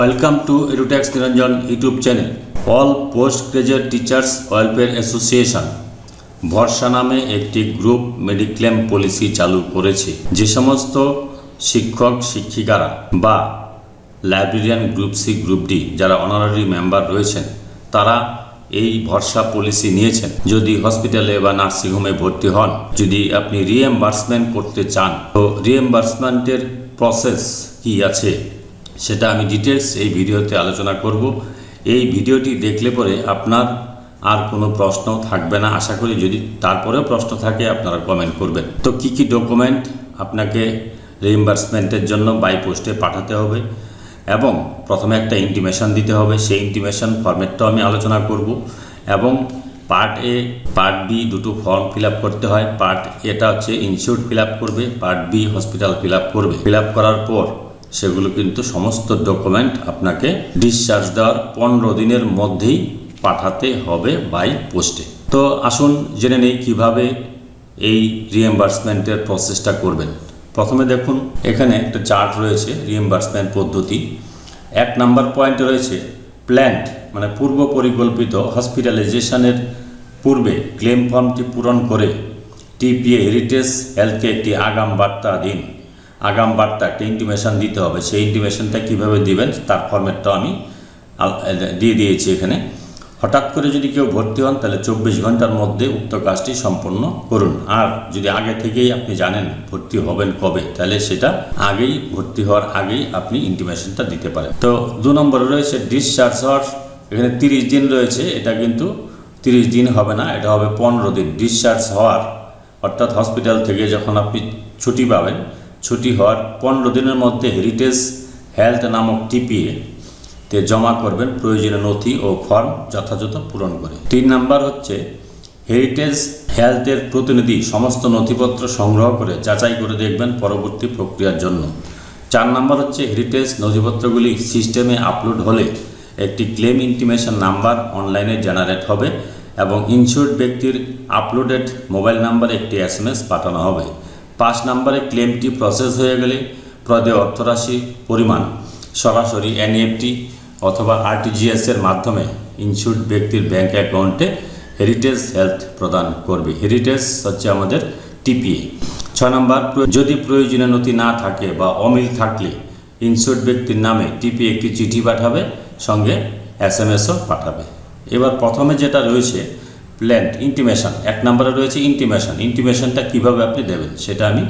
Welcome to Edutex Niranjan YouTube channel all post graduate teachers welfare association Bharosa নামে একটি group mediclaim policy চালু করেছে। যে সমস্ত শিক্ষক, শিক্ষিকারা বা librarian group C group D যারা অনারারি মেম্বার রয়েছেন, তারা এই ভরসা পলিসি নিয়েছেন। যদি হসপিটালে বা নার্সিংহোমে ভর্তি হন, যদি আপনি রিএমবার্সমেন্ট করতে চান, তো রিএমবার্সমেন্টের প্রসেস কি আছে? সেটা আমি ডিটেলস এই ভিডিওতে আলোচনা করব। এই ভিডিওটি দেখলে পরে আপনার আর কোনো প্রশ্ন থাকবে না। আশা করি যদি তারপরেও প্রশ্ন থাকে, আপনারা কমেন্ট করবেন। তো কি কি ডকুমেন্ট আপনাকে রিইম্বার্সমেন্টের জন্য বাই পোস্টে পাঠাতে হবে এবং প্রথমে একটা ইন্টিমেশন দিতে হবে। সেই ইন্টিমেশন ফরম্যাটটাও আমি আলোচনা করব এবং পার্ট এ পার্ট বি দুটো ফর্ম ফিল করতে হয়। পার্ট এটা হচ্ছে ইনস্যুর ফিল করবে পার্ট বি হসপিটাল ফিল করবে। ফিল করার পর সেগুলো কিন্তু সমস্ত ডকুমেন্ট আপনাকে ডিসচার্জ দেওয়ার পনেরো দিনের মধ্যেই পাঠাতে হবে বাই পোস্টে তো আসুন জেনে নেই কীভাবে এই রিএম্বার্সমেন্টের প্রসেসটা করবেন। প্রথমে দেখুন, এখানে একটা চার্ট রয়েছে রিএম্বার্সমেন্ট পদ্ধতি। এক নাম্বার পয়েন্ট রয়েছে প্ল্যান্ট মানে পূর্ব পরিকল্পিত হসপিটালাইজেশনের পূর্বে ক্লেম ফর্মটি পূরণ করে টিপিএ হেরিটেজ হেলথকে একটি আগাম বার্তা দিন। আগাম বার্তা একটা ইন্টিমেশন দিতে হবে। সেই ইন্টিমেশনটা কীভাবে দিবেন, তার ফর্মেটটাও আমি দিয়ে দিয়েছি এখানে। হঠাৎ করে যদি কেউ ভর্তি হন, তাহলে চব্বিশ ঘণ্টার মধ্যে উক্ত কাজটি সম্পন্ন করুন। আর যদি আগে থেকেই আপনি জানেন ভর্তি হবেন কবে, তাহলে সেটা আগেই, ভর্তি হওয়ার আগেই আপনি ইন্টিমেশনটা দিতে পারেন। তো দু নম্বরে রয়েছে ডিসচার্জ হওয়ার, এখানে তিরিশ দিন রয়েছে, এটা কিন্তু তিরিশ দিন হবে না, এটা হবে পনেরো দিন। ডিসচার্জ হওয়ার, অর্থাৎ হসপিটাল থেকে যখন আপনি ছুটি পাবেন ছুটি হওয়ার পনেরো দিনের মধ্যে হেরিটেজ হেলথ নামক টিপিএ তে জমা করবেন প্রয়োজনীয় নথি ও ফর্ম যথাযথ পূরণ করে। তিন নাম্বার হচ্ছে হেরিটেজ হেলথের প্রতিনিধি সমস্ত নথিপত্র সংগ্রহ করে যাচাই করে দেখবেন পরবর্তী প্রক্রিয়ার জন্য। চার নাম্বার হচ্ছে হেরিটেজ নথিপত্রগুলি সিস্টেমে আপলোড হলে একটি ক্লেম ইন্টিমেশন নাম্বার অনলাইনে জেনারেট হবে এবং ইনস্যুর্ড ব্যক্তির আপলোডেড মোবাইল নাম্বারে একটি এস পাঠানো হবে। পাঁচ নম্বরে ক্লেমটি প্রসেস হয়ে গেলে প্রদেয় অর্থরাশি পরিমাণ, সরাসরি এনইএফটি অথবা আরটিজিএসের মাধ্যমে ইনস্যুর্ড ব্যক্তির ব্যাঙ্ক অ্যাকাউন্টে হেরিটেজ হেলথ প্রদান করবে। হেরিটেজ হচ্ছে আমাদের টিপিএ ছয় নম্বর, যদি প্রয়োজনীয় নথি না থাকে বা অমিল থাকলে ইনস্যুর্ড ব্যক্তির নামে টিপি একটি চিঠি পাঠাবে, সঙ্গে এস এম পাঠাবে। এবার প্রথমে যেটা রয়েছে প্ল্যান্ট ইন্টিমেশন এক নম্বরে রয়েছে ইন্টিমেশন ইন্টিমেশনটা কীভাবে আপনি দেবেন, সেটা আমি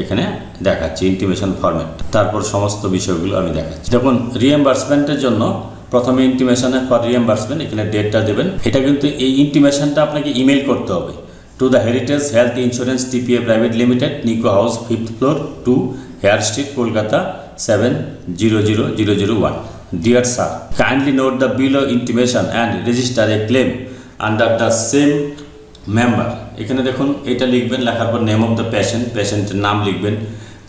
এখানে দেখাচ্ছি ইন্টিমেশন ফরম্যাট তারপর সমস্ত বিষয়গুলো আমি দেখাচ্ছি। দেখুন রিএম্বার্সমেন্টের জন্য প্রথমে ইন্টিমেশনে ফর রিএম্বার্সমেন্ট এখানে ডেটটা দেবেন। এটা কিন্তু এই ইন্টিমেশনটা আপনাকে ইমেল করতে হবে। To the Heritage health insurance TPA private limited Nicco house fifth floor two Hare street Kolkata seven zero zero zero zero one dear sir kindly note the bill of intimation and register a claim under the same member এখানে দেখুন, এটা লিখবেন, লেখার পর name of the patient পেশেন্টের নাম লিখবেন।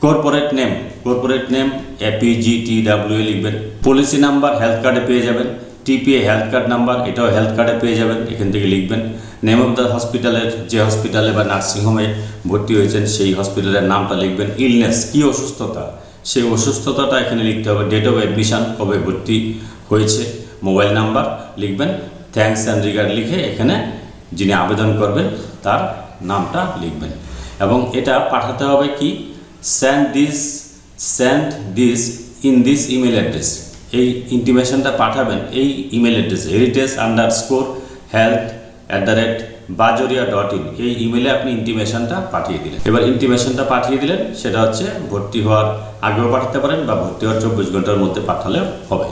Corporate name corporate name APGT W লিখবেন। পলিসি নাম্বার হেলথ কার্ডে পেয়ে যাবেন। টিপিএ হেলথ কার্ড নাম্বার এটাও হেলথ কার্ডে পেয়ে যাবেন। এখান থেকে লিখবেন নেম অফ দ্য হসপিটালের যে হসপিটালে বা নার্সিংহোমে ভর্তি হয়েছেন, সেই হসপিটালের নামটা লিখবেন। ইলনেস কী অসুস্থতা? সেই অসুস্থতাটা এখানে লিখতে হবে। ডেট অফ অ্যাডমিশন কবে ভর্তি হয়েছে? মোবাইল নাম্বার লিখবেন। থ্যাঙ্কস অ্যান্ড রিগার্ড লিখে এখানে যিনি আবেদন করবেন, তার নামটা লিখবেন। এবং এটা পাঠাতে হবে কি? Send this send this in this email address এই ইন্টিমেশনটা পাঠাবেন এই email address heritage underscore health at the rate Bajoria dot in এই ইমেলে আপনি ইন্টিমেশনটা পাঠিয়ে দিলেন। এবার ইন্টিমেশনটা পাঠিয়ে দিলেন, সেটা হচ্ছে ভর্তি হওয়ার আগেও পাঠাতে পারেন বা ভর্তি হওয়ার চব্বিশ ঘণ্টার মধ্যে পাঠালেও হবে।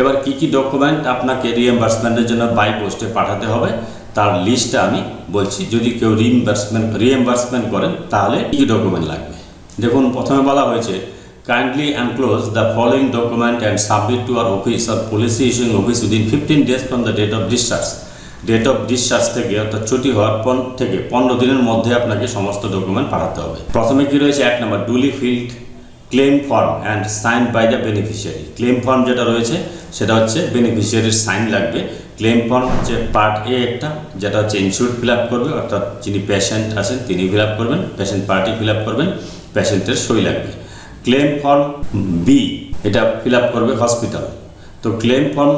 এবার কি কি ডকুমেন্ট আপনাকে রিএম্বার্সমেন্টের জন্য বাই পোস্টে পাঠাতে হবে, তার লিস্টটা আমি বলছি। যদি কেউ রিএম্বার্সমেন্ট রিএম্বার্সমেন্ট করেন, তাহলে কী ডকুমেন্ট লাগবে? দেখুন, প্রথমে বলা হয়েছে kindly enclose the following document and submit to our office or policy issuing office within fifteen days from the date of discharge date of discharge থেকে, অর্থাৎ ছুটি হওয়ার পর থেকে পনেরো দিনের মধ্যে আপনাকে সমস্ত ডকুমেন্ট পাঠাতে হবে। প্রথমে কি রয়েছে? এক নম্বর duly filled claim form and sign by the beneficiary claim form যেটা রয়েছে, সেটা হচ্ছে বেনিফিশিয়ারির সাইন লাগবে। ক্লেম ফর্ম হচ্ছে পার্ট এ একটা, যেটা হচ্ছে ইনস্যুর ফিল আপ করবে, অর্থাৎ যিনি পেশেন্ট আছেন, তিনি ফিল আপ করবেন পেশেন্ট পার্টি ফিল আপ করবেন পেশেন্টের সই লাগবে। ক্লেম ফর্ম বি এটা ফিল আপ করবে হসপিটাল তো ক্লেম ফর্ম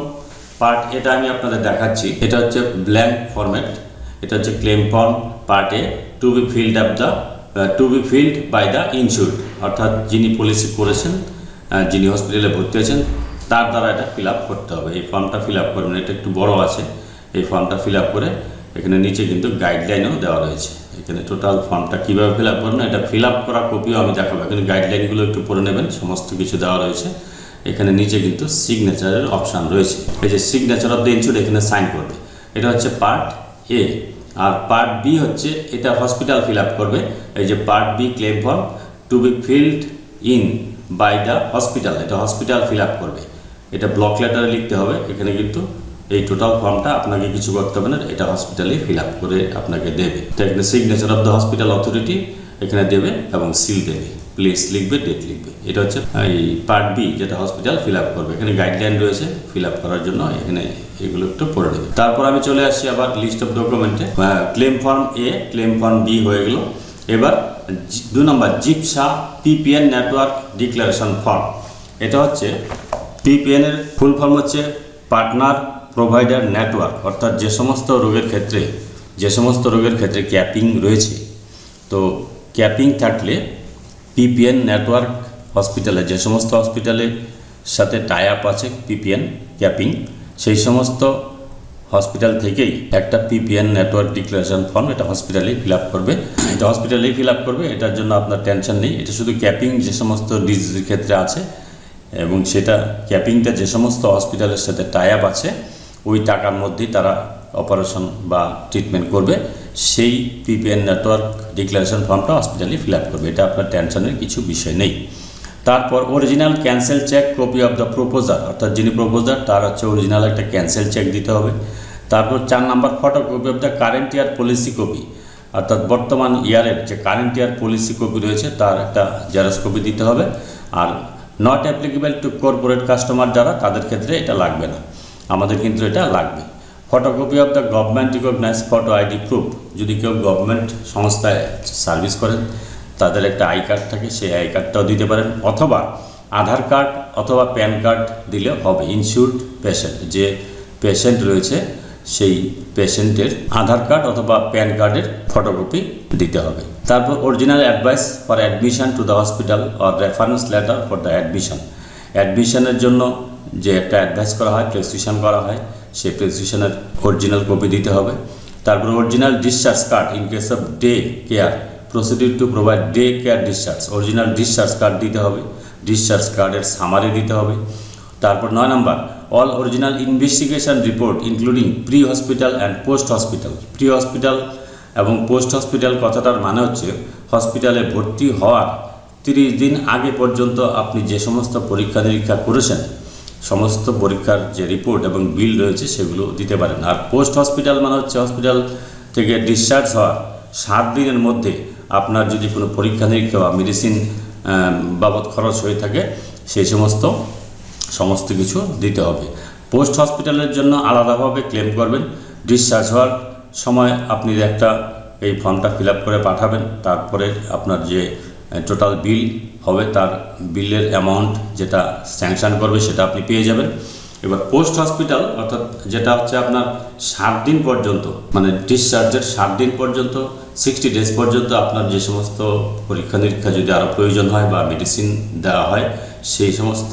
পার্ট এটা আমি আপনাদের দেখাচ্ছি। এটা হচ্ছে ব্ল্যাঙ্ক ফরম্যাট এটা হচ্ছে claim form part A to be filled of the to be filled by the insured অর্থাৎ যিনি পলিসি করেছেন যিনি হসপিটালে ভর্তি হয়েছেন তার দ্বারা এটা ফিল করতে হবে। এই ফর্মটা ফিল আপ করবেন এটা একটু বড় আছে, এই ফর্মটা ফিল করে এখানে নিচে কিন্তু গাইডলাইনও দেওয়া রয়েছে। এখানে টোটাল ফর্মটা কীভাবে ফিল করবেন, এটা ফিল করা কপিও আমি দেখাবো। এখানে গাইডলাইনগুলো একটু পড়ে নেবেন, সমস্ত কিছু দেওয়া রয়েছে। এখানে নিচে কিন্তু সিগনেচারের অপশান রয়েছে। এই যে সিগনেচার অফ দ্য ইনস্যুড এখানে সাইন করবে। এটা হচ্ছে পার্ট এ আর পার্ট বি হচ্ছে, এটা হসপিটাল ফিল করবে। এই যে part B claim form to be filled in by the hospital এটা হসপিটাল ফিল আপ করবে। এটা ব্লক লেটারে লিখতে হবে, এখানে কিন্তু এই টোটাল ফর্মটা আপনাকে কিছু করতে হবে না, এটা হসপিটালে ফিল আপ করে আপনাকে দেবে। তো এখানে signature of the hospital authority এখানে দেবে এবং সিল দেবে। প্লেস লিখবে ডেট লিখবে। এটা হচ্ছে এই পার্ট বি যেটা হসপিটাল ফিল আপ করবে। এখানে গাইডলাইন রয়েছে ফিল আপ করার জন্য এখানে এগুলো একটু পড়ে নেবে। তারপর আমি চলে আসছি আবার লিস্ট অফ ডকুমেন্টে claim form A claim form B হয়ে গেল। এবার দু নম্বর, GIPSA PPN network declaration form এটা হচ্ছে পিপিএন এর ফুল ফর্ম হচ্ছে পার্টনার প্রোভাইডার নেটওয়ার্ক অর্থাৎ যে সমস্ত রোগের ক্ষেত্রে, যে সমস্ত রোগের ক্ষেত্রে ক্যাপিং রয়েছে। তো ক্যাপিং থাকলে পিপিএন নেটওয়ার্ক হসপিটালে যে সমস্ত হসপিটালের সাথে টাই আপ আছে পিপিএন ক্যাপিং সেই সমস্ত হসপিটাল থেকেই একটা পিপিএন নেটওয়ার্ক ডিক্লারেশন ফর্ম এটা হসপিটালেই ফিল আপ করবে। এটা হসপিটালেই ফিল আপ করবে, এটার জন্য আপনার টেনশন নেই। এটা শুধু ক্যাপিং যে সমস্ত ডিজিজের ক্ষেত্রে আছে এবং সেটা ক্যাপিংটা যে সমস্ত হসপিটালের সাথে টাই আপ আছে, ওই টাকার মধ্যেই তারা অপারেশন বা ট্রিটমেন্ট করবে। সেই পিপিএন নেটওয়ার্ক ডিক্লারেশন ফর্মটা হসপিটালে ফিল আপ করবে। এটা আপনার টেনশনের কিছু বিষয় নেই। তারপর original cancel cheque copy of the proposer অর্থাৎ যিনি প্রপোজার তার হচ্ছে অরিজিনাল একটা ক্যান্সেল চেক দিতে হবে। তারপর চার number photocopy of the current year policy copy অর্থাৎ বর্তমান ইয়ারের যে কারেন্ট ইয়ার পলিসি কপি রয়েছে, তার একটা জেরক্স কপি দিতে হবে। আর not applicable to corporate customer যারা, তাদের ক্ষেত্রে এটা লাগবে না। আমাদের কিন্তু এটা লাগবে। Photocopy of the government recognise photo ID proof যদি কেউ গভর্নমেন্ট সংস্থায় সার্ভিস করেন তাদের একটা আই কার্ড থাকে, সেই আই কার্ডটাও দিতে পারেন। অথবা আধার কার্ড অথবা প্যান কার্ড দিলে হবে ইনস্যুর্ড পেশেন্ট যে পেশেন্ট রয়েছে, সেই পেশেন্টের আধার কার্ড অথবা প্যান কার্ডের ফটোকপি দিতে হবে। তারপর original advice for admission to the hospital or reference letter for the admission অ্যাডমিশনের জন্য যে একটা অ্যাডভাইস করা হয় প্রেসক্রিপশন করা হয়, সেই প্রেসক্রিপশনের অরিজিনাল কপি দিতে হবে। তারপর original discharge card in case of day care procedure to provide day care discharge original discharge card দিতে হবে ডিসচার্জ কার্ডের সামারি দিতে হবে। তারপর নয় নম্বর all original investigation report including pre hospital and post hospital pre hospital এবং post hospital কথাটার মানে হচ্ছে হসপিটালে ভর্তি হওয়ার তিরিশ দিন আগে পর্যন্ত আপনি যে সমস্ত পরীক্ষা নিরীক্ষা করেছেন, সমস্ত পরীক্ষার যে রিপোর্ট এবং বিল রয়েছে সেগুলো দিতে পারেন। আর পোস্ট হসপিটাল মানে হচ্ছে হসপিটাল থেকে ডিসচার্জ হওয়ার সাত দিনের মধ্যে আপনার যদি কোনো পরীক্ষা নিরীক্ষা বা মেডিসিন বাবদ খরচ হয়ে থাকে, সেই সমস্ত সমস্ত কিছু দিতে হবে। পোস্ট হসপিটালের জন্য আলাদাভাবে ক্লেম করবেন। ডিসচার্জ হওয়ার সময় আপনি একটা এই ফর্মটা ফিল করে পাঠাবেন, তারপরে আপনার যে টোটাল বিল হবে, তার বিলের অ্যামাউন্ট যেটা স্যাংশন করবে, সেটা আপনি পেয়ে যাবেন। এবার পোস্ট হসপিটাল অর্থাৎ যেটা হচ্ছে আপনার সাত দিন পর্যন্ত মানে ডিসচার্জের সাত দিন পর্যন্ত সিক্সটি ডেজ পর্যন্ত আপনার যে সমস্ত পরীক্ষা নিরীক্ষা যদি আরও প্রয়োজন হয় বা মেডিসিন দেওয়া হয় সেই সমস্ত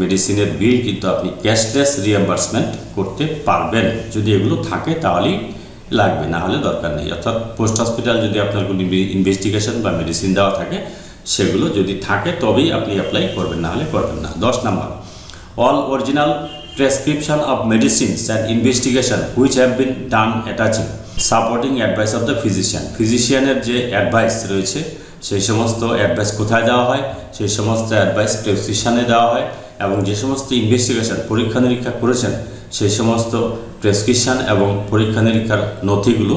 মেডিসিনের বিল কিন্তু আপনি ক্যাশলেস রিএম্বার্সমেন্ট করতে পারবেন। যদি এগুলো থাকে তাহলেই লাগবে না হলে দরকার নেই। অর্থাৎ পোস্ট হসপিটাল যদি আপনার কোনো ইনভেস্টিগেশন বা মেডিসিন দেওয়া থাকে সেগুলো যদি থাকে তবেই আপনি অ্যাপ্লাই করবেন না হলে করবেন না। দশ number all original prescription of medicines and investigation, which have been done attaching, supporting advice of the physician. ফিজিশিয়ানের যে অ্যাডভাইস রয়েছে, সেই সমস্ত অ্যাডভাইস কোথায় দেওয়া হয়? সেই সমস্ত অ্যাডভাইস প্রেসক্রিপশানে দেওয়া হয় এবং যে সমস্ত ইনভেস্টিগেশন পরীক্ষা নিরীক্ষা করেছেন, সেই সমস্ত প্রেসক্রিপশান এবং পরীক্ষা নিরীক্ষার নথিগুলো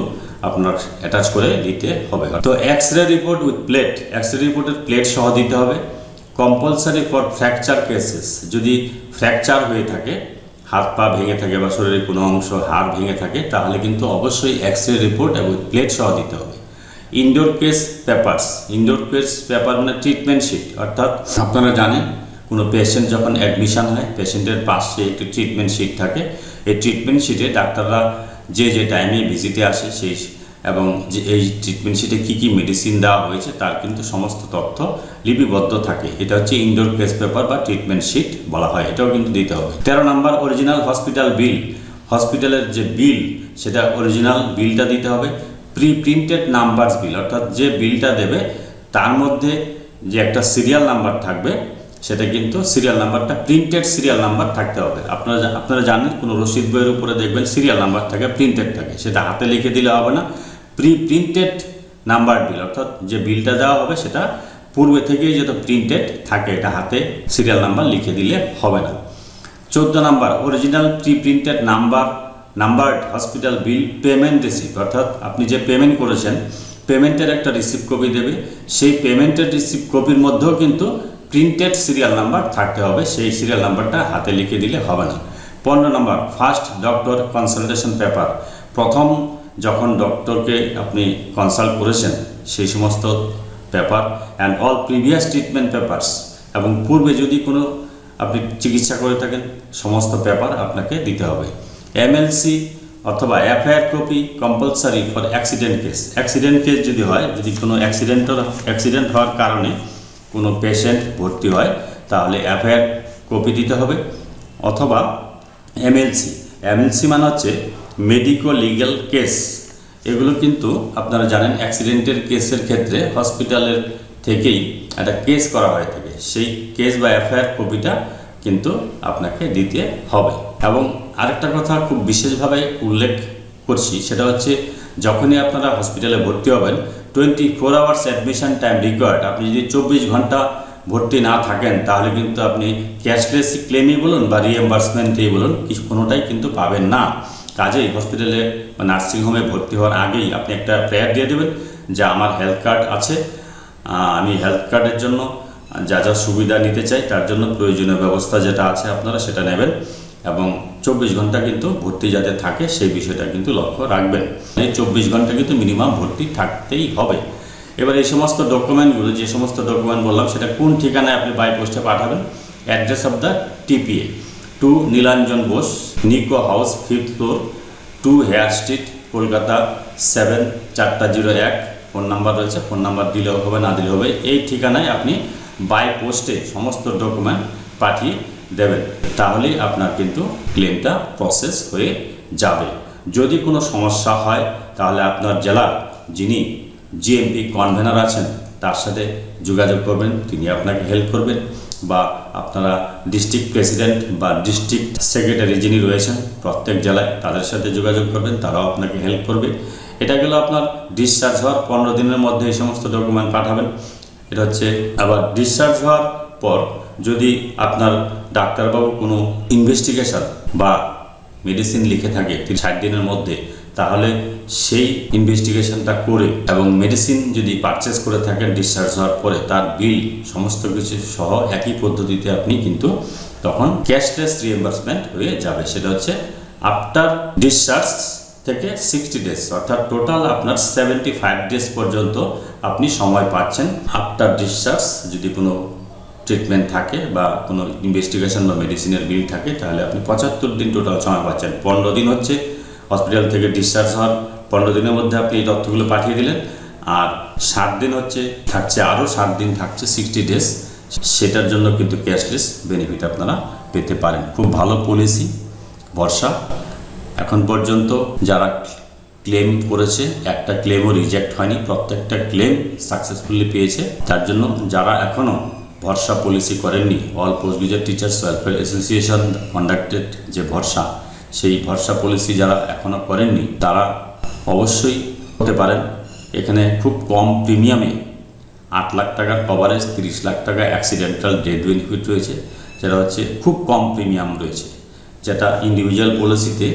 আপনার অ্যাটাচ করে দিতে হবে। তো X ray report with plate X ray রিপোর্টের প্লেট সহ দিতে হবে। কম্পালসারি ফর ফ্র্যাকচার কেসেস যদি ফ্র্যাকচার হয়ে থাকে, হাত পা ভেঙে থাকে বা শরীরের কোনো অংশ, হাড় ভেঙে থাকে, তাহলে কিন্তু অবশ্যই এক্স রে রিপোর্ট এবং প্লেট সহ দিতে হবে। Indoor case papers indoor case paper মানে ট্রিটমেন্ট শিট অর্থাৎ আপনারা জানেন, কোনো পেশেন্ট যখন অ্যাডমিশন হয় পেশেন্টের পাশে একটি ট্রিটমেন্ট শিট থাকে। এই ট্রিটমেন্ট শিটে ডাক্তাররা যে যে টাইমে ভিজিটে আসে, সেই এবং যে এই ট্রিটমেন্ট শিটে কী কী মেডিসিন দেওয়া হয়েছে, তার কিন্তু সমস্ত তথ্য লিপিবদ্ধ থাকে। এটা হচ্ছে ইনডোর কেস পেপার বা ট্রিটমেন্ট শিট বলা হয়, এটাও কিন্তু দিতে হবে। তেরো নম্বর অরিজিনাল হসপিটাল বিল হসপিটালের যে বিল সেটা অরিজিনাল বিলটা দিতে হবে। প্রি প্রিন্টেড নাম্বারস বিল অর্থাৎ যে বিলটা দেবে, তার মধ্যে যে একটা সিরিয়াল নাম্বার থাকবে, সেটা কিন্তু সিরিয়াল নাম্বারটা প্রিন্টেড সিরিয়াল নাম্বার থাকতে হবে। আপনারা আপনারা জানেন, কোনো রসিদ বইয়ের উপরে দেখবেন সিরিয়াল নাম্বার থাকে প্রিন্টেড থাকে। সেটা হাতে লিখে দিলে হবে না। প্রি প্রিন্টেড নাম্বার বিল, অর্থাৎ যে বিলটা দেওয়া হবে সেটা পূর্বে থেকেই যত প্রিন্টেড থাকে, এটা হাতে সিরিয়াল নাম্বার লিখে দিলে হবে না। চোদ্দ number, original pre printed number number hospital bill, payment receipt, অর্থাৎ আপনি যে পেমেন্ট করেছেন, পেমেন্টের একটা রিসিপ্ট কপি দেবে। সেই পেমেন্টের রিসিপ্ট কপির মধ্যেও কিন্তু প্রিন্টেড সিরিয়াল নাম্বার থাকতে হবে, সেই সিরিয়াল নাম্বারটা হাতে লিখে দিলে হবে না। পনেরো number, first doctor consultation paper, প্রথম যখন ডক্টরকে আপনি কনসাল্ট করেছেন, সেই সমস্ত paper and all previous treatment papers এবং পূর্বে যদি কোনো আপনি চিকিৎসা করে থাকেন, সমস্ত পেপার আপনাকে দিতে হবে। এমএলসি অথবা FIR copy compulsory for accident case accident case যদি হয়, যদি কোনো অ্যাক্সিডেন্টের অ্যাক্সিডেন্ট হওয়ার কারণে কোনো পেশেন্ট ভর্তি হয়, তাহলে এফআইআর কপি দিতে হবে। অথবা এমএলসি এমএলসি মানে হচ্ছে মেডিকো লিগ্যাল কেস এগুলো কিন্তু আপনারা জানেন অ্যাক্সিডেন্টের কেসের ক্ষেত্রে হসপিটালের থেকেই একটা কেস করা হয়ে থাকে। সেই কেস বা এফআইআর কপিটা কিন্তু আপনাকে দিতে হবে। এবং আরেকটা কথা খুব বিশেষভাবে উল্লেখ করছি, সেটা হচ্ছে যখনই আপনারা হসপিটালে ভর্তি হবেন twenty four hours admission time required আপনি যদি চব্বিশ ঘণ্টা ভর্তি না থাকেন, তাহলে কিন্তু আপনি ক্যাশলেস ক্লেমই বলুন বা রিএম্বার্সমেন্টই বলুন, কিছু কোনোটাই কিন্তু পাবেন না। কাজেই হসপিটালে বা নার্সিংহোমে ভর্তি হওয়ার আগেই আপনি একটা প্রেয়ার দিয়ে দেবেন যে আমার হেলথ কার্ড আছে আমি হেলথ কার্ডের জন্য যা যা সুবিধা নিতে চাই তার জন্য প্রয়োজনীয় ব্যবস্থা যেটা আছে আপনারা সেটা নেবেন এবং চব্বিশ ঘণ্টা কিন্তু ভর্তি যাতে থাকে সেই বিষয়টা কিন্তু লক্ষ্য রাখবেন। এই চব্বিশ ঘণ্টা কিন্তু মিনিমাম ভর্তি থাকতেই হবে। এবার এই সমস্ত ডকুমেন্টগুলো যে সমস্ত ডকুমেন্ট বললাম, সেটা কোন ঠিকানায় আপনি বাই পোস্টে পাঠাবেন? Address of the TPA to Nilanjan Bose, Nicco House fifth floor two Hare Street Kolkata seven চারটা জিরো এক। ফোন নাম্বার রয়েছে ফোন নাম্বার দিলেও হবে, না দিলেও হবে, এই ঠিকানায় আপনি বাই পোস্টে সমস্ত ডকুমেন্ট পাঠিয়ে দেবেন। তাহলেই আপনার কিন্তু ক্লেমটা প্রসেস হয়ে যাবে। যদি কোনো সমস্যা হয়, তাহলে আপনার জেলার যিনি জিএমপি কনভেনার আছেন, তার সাথে যোগাযোগ করবেন, তিনি আপনাকে হেল্প করবেন। বা আপনারা ডিস্ট্রিক্ট প্রেসিডেন্ট বা ডিস্ট্রিক্ট সেক্রেটারি যিনি রয়েছেন, প্রত্যেক জেলায় তাদের সাথে যোগাযোগ করবেন, তারাও আপনাকে হেল্প করবে। এটা গেল আপনার ডিসচার্জ হওয়ার পনেরো দিনের মধ্যে এই সমস্ত ডকুমেন্ট পাঠাবেন। এটা হচ্ছে আবার ডিসচার্জ হওয়ার পর যদি আপনার ডাক্তারবাবু কোনো ইনভেস্টিগেশন বা মেডিসিন লিখে থাকে ষাট দিনের মধ্যে তাহলে সেই ইনভেস্টিগেশনটা করে এবং মেডিসিন যদি পারচেস করে থাকেন ডিসচার্জ হওয়ার পরে তার বিল সমস্ত কিছু সহ একই পদ্ধতিতে আপনি কিন্তু তখন ক্যাশলেস রিএম্বার্সমেন্ট হয়ে যাবে। সেটা হচ্ছে আফটার ডিসচার্জ থেকে সিক্সটি ডেজ অর্থাৎ টোটাল আপনার সেভেন্টি ফাইভ ডেজ পর্যন্ত আপনি সময় পাচ্ছেন আফটার ডিসচার্জ যদি কোনো ট্রিটমেন্ট থাকে বা কোনো ইনভেস্টিগেশন বা মেডিসিনের বিল থাকে, তাহলে আপনি পঁচাত্তর দিন টোটাল সময় পাচ্ছেন। পনেরো দিন হচ্ছে হসপিটাল থেকে ডিসচার্জ হওয়ার পনেরো দিনের মধ্যে আপনি এই তথ্যগুলো পাঠিয়ে দিলেন। আর ষাট দিন হচ্ছে, থাকছে, আরও ষাট দিন থাকছে সিক্সটি ডেজ সেটার জন্য কিন্তু ক্যাশলেস বেনিফিট আপনারা পেতে পারেন। খুব ভালো পলিসি ভরসা। এখন পর্যন্ত যারা ক্লেম করেছে, একটা ক্লেমও রিজেক্ট হয়নি, প্রত্যেকটা ক্লেম সাকসেসফুলি পেয়েছে। তার জন্য যারা এখনও ভরসা পলিসি করেননি all post graduate teachers welfare association conducted যে ভরসা সেই ভরসা পলিসি যারা এখনও করেননি, তারা অবশ্যই হতে পারেন। এখানে খুব কম প্রিমিয়ামে আট লাখ টাকার কভারেজ তিরিশ লাখ টাকা অ্যাক্সিডেন্টাল ডেড বেনিফিট রয়েছে, যেটা হচ্ছে খুব কম প্রিমিয়াম রয়েছে, যেটা ইন্ডিভিজুয়াল পলিসিতে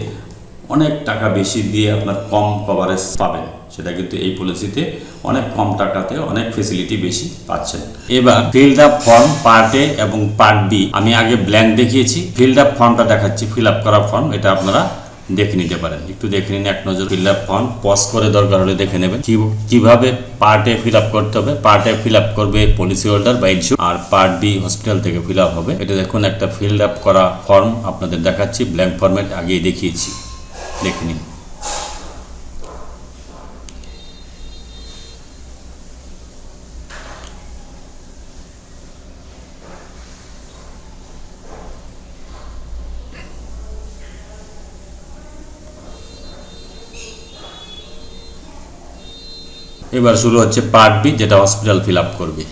অনেক টাকা বেশি দিয়ে আপনার কম কভারেজ পাবেন। সেটা কিন্তু এই পলিসিতে অনেক কম টাকাতে অনেক ফেসিলিটি বেশি পাচ্ছেন। এবার filled up form part A এবং পার্ট বি আমি আগে ব্ল্যাঙ্ক দেখিয়েছি। ফিল্ড আপ ফর্মটা দেখাচ্ছি ফিল আপ করা ফর্ম এটা আপনারা দেখে নিতে পারেন। একটু দেখে নিন, এক নজর ফিল আপ ফর্ম পজ করে দরকার হলে দেখে নেবেন। কীভাবে পার্টে ফিল আপ করতে হবে? পার্টে ফিল আপ করবে পলিসি হোল্ডার বা ইস্যু আর পার্ট বি হসপিটাল থেকে ফিল আপ হবে। এটা দেখুন, একটা ফিল আপ করা ফর্ম আপনাদের দেখাচ্ছি ব্ল্যাঙ্ক ফর্মেট আগেই দেখিয়েছি। দেখে নিন। এবার শুরু হচ্ছে পার্ট বি যেটা হসপিটাল ফিল আপ করবে।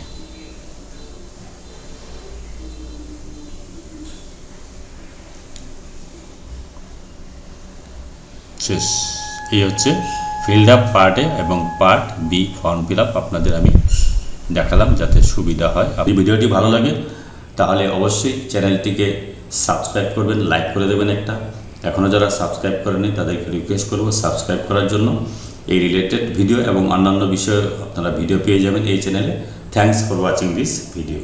শেষ। এই হচ্ছে ফিল্ড আপ পার্ট এবং part B form fill up আপনাদের আমি দেখালাম যাতে সুবিধা হয়। আপনি ভিডিওটি ভালো লাগে, তাহলে অবশ্যই চ্যানেলটিকে সাবস্ক্রাইব করবেন লাইক করে দেবেন একটা। এখনও যারা সাবস্ক্রাইব করেনি তাদেরকে রিকোয়েস্ট করব সাবস্ক্রাইব করার জন্য। এই রিলেটেড ভিডিও এবং অন্যান্য বিষয়ে আপনারা ভিডিও পেয়ে যাবেন এই চ্যানেলে thanks for watching this video